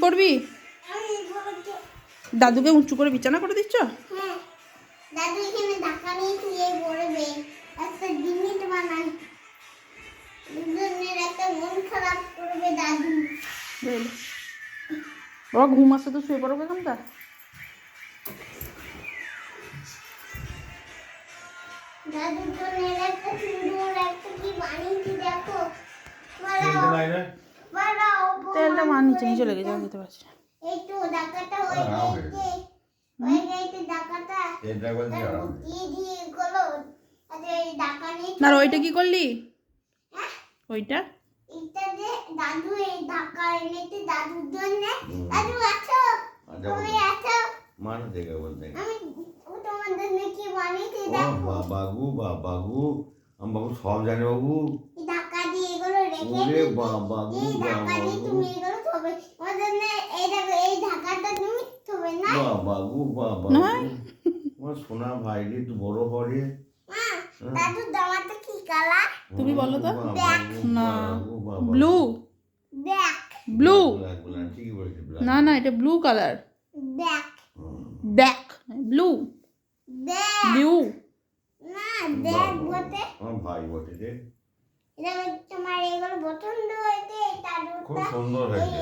করবি? দাদুকে উঁচু করে বিছানা করে দিচ্ছ? হ্যাঁ দাদু এখানে ঢাকা নিয়ে শুয়ে পড়বে একটা জিনিস বানাই দুজনের একটা মন খারাপ করবে দাদু বাবা ঘুম আসছে তো শুয়ে পড়বে কেমনটা দাদুর জন্য একটা সুন্দর একটা কি বানিয়েছি দেখো তেলটা নাই না বাড়াও তেলটা মা নিচে নিচে লেগে যাবে দিতে পারছি। না। গেছে গেছে ওইটা কি করলি? হ্যাঁ? ওইটা? এটা যে দাদু এই ঢাকা এনেছে দাদুর জন্য। দাদু আছো? আচ্ছা তুমি আছো? মান থেকে বলতে আমি ও তোমার জন্য কি বানিয়েছি দেখো। বাবাগু বাবাগু আম বাবু সব জানে বাবু। ঢাকা দিয়ে এগুলো রেখে ওরে তুমি এগুলো তোমার তুমি সোনা বড় কি কালার? বলো তো। না। ব্লু। ব্লু। না না এটা blue colour. Black. Black blue. Blue. না ব্ল্যাক বলতে ভাই বটে রে। তোমার এগুলো পছন্দ হয়েছে খুব সুন্দর হয়েছে।